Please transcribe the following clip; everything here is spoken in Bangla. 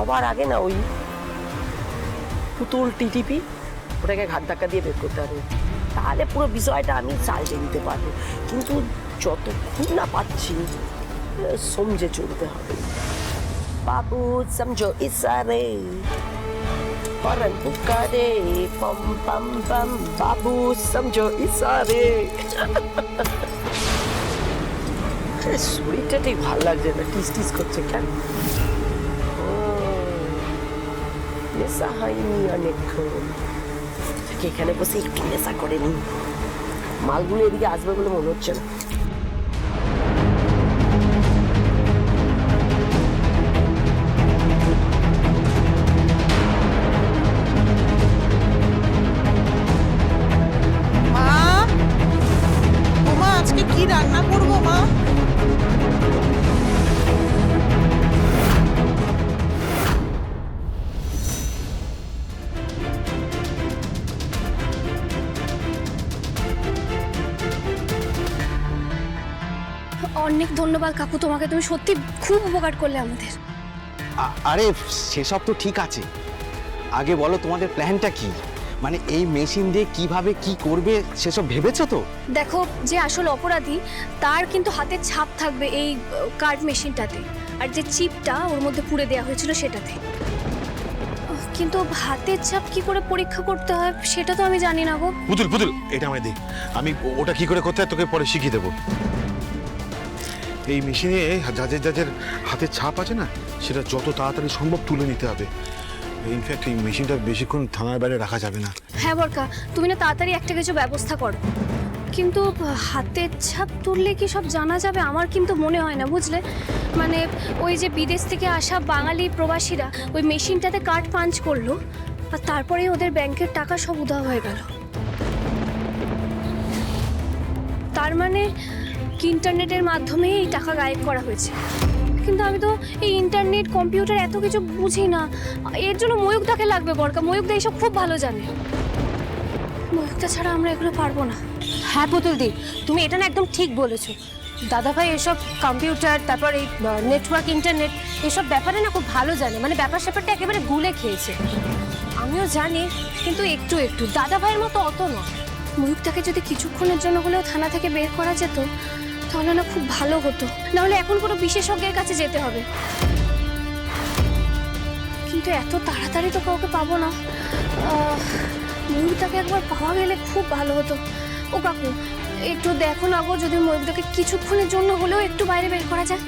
সবার আগে না ওই পুতুল টিটিপি ওটাকে ঘাট ধাক্কা দিয়ে বের করতে হবে। তাহলে পুরো বিষয়টা আমি চালিয়ে নিতে পারব। কিন্তু যতক্ষণ না পাচ্ছি সমঝে চলতে হবে। বাবু, সমঝো ইসারে। পরম পুকারে পম পম পম। বাবু, সমঝো ইসারে। শরীরটা ঠিক ভালো লাগছে না। টিস টিস করছে কেন? নেশা হয়নি অনেকক্ষণ এখানে বসে একটু নেশা করে নি মালগুলো এদিকে আসবে বলে মনে হচ্ছে না। অনেক ধন্যবাদ কাকু তোমাকে তুমি সত্যি খুব উপকার করলে আমাদের। আরে সেসব তো ঠিক আছে। আগে বলো তোমাদের প্ল্যানটা কি? মানে এই মেশিন দিয়ে কীভাবে কি করবে সেসব ভেবেছো তো? দেখো যে আসল অপরাধী তার কিন্তু হাতের ছাপ থাকবে এই কার্ড মেশিনটাতে। আর যে চিপটা ওর মধ্যে পুড়ে দেওয়া হয়েছিল সেটাতে। কিন্তু হাতের ছাপ কি করে পরীক্ষা করতে হয় সেটা তো আমি জানি না গো। পুতুল পুতুল এটা আমায় দে। আমি ওটা কি করে করতে হয় তোকে পরে শিখিয়ে দেবো। এই মেশিনে যাদের যাদের হাতের ছাপ আছে না, সেটা যত তাড়াতাড়ি সম্ভব তুলে নিতে হবে। ইনফ্যাক্ট এই মেশিনটা বেশিক্ষণ থানার বাইরে রাখা যাবে না। হ্যাঁ বরকা, তুমি না তাড়াতাড়ি একটা কিছু ব্যবস্থা করো। কিন্তু হাতের ছাপ তুললে কি সব জানা যাবে? আমার কিন্তু মনে হয় না, বুঝলে? মানে ওই যে বিদেশ থেকে আসা বাঙালি প্রবাসীরা ওই মেশিনটাতে কার্ড পাঞ্চ করল, আর তারপরে ওদের ব্যাংকের টাকা সব উধাও হয়ে গেল। তার মানে ইন্টারনেটের মাধ্যমে এই টাকা গায়েব করা হয়েছে। কিন্তু আমি তো এই ইন্টারনেট কম্পিউটার এত কিছু বুঝি না। এর জন্য ময়ূকদাকে লাগবে, বরকা। ময়ূকদা এইসব খুব ভালো জানে। ময়ূকদা ছাড়া আমরা এগুলো পারব না। হ্যাঁ পুতুলদি, তুমি এটা না একদম ঠিক বলেছ। দাদাভাই এসব কম্পিউটার তারপর এই নেটওয়ার্ক ইন্টারনেট এসব ব্যাপারে না খুব ভালো জানে। মানে ব্যাপার স্যাপারটা একেবারে গুলে খেয়েছে। আমিও জানি, কিন্তু একটু একটু। দাদাভাইয়ের মতো অত না ময়ূকদাকে যদি কিছুক্ষণের জন্য হলেও থানা থেকে বের করা যেত তাহলে না খুব ভালো হতো। নাহলে এখন কোনো বিশেষজ্ঞের কাছে যেতে হবে। কিন্তু এত তাড়াতাড়ি তো কাউকে পাবো না। ময়ূরটাকে একবার পাওয়া গেলে খুব ভালো হতো। ও কাকু, একটু দেখো না গো যদি ময়ূরটাকে কিছুক্ষণের জন্য হলেও একটু বাইরে বের করা যায়।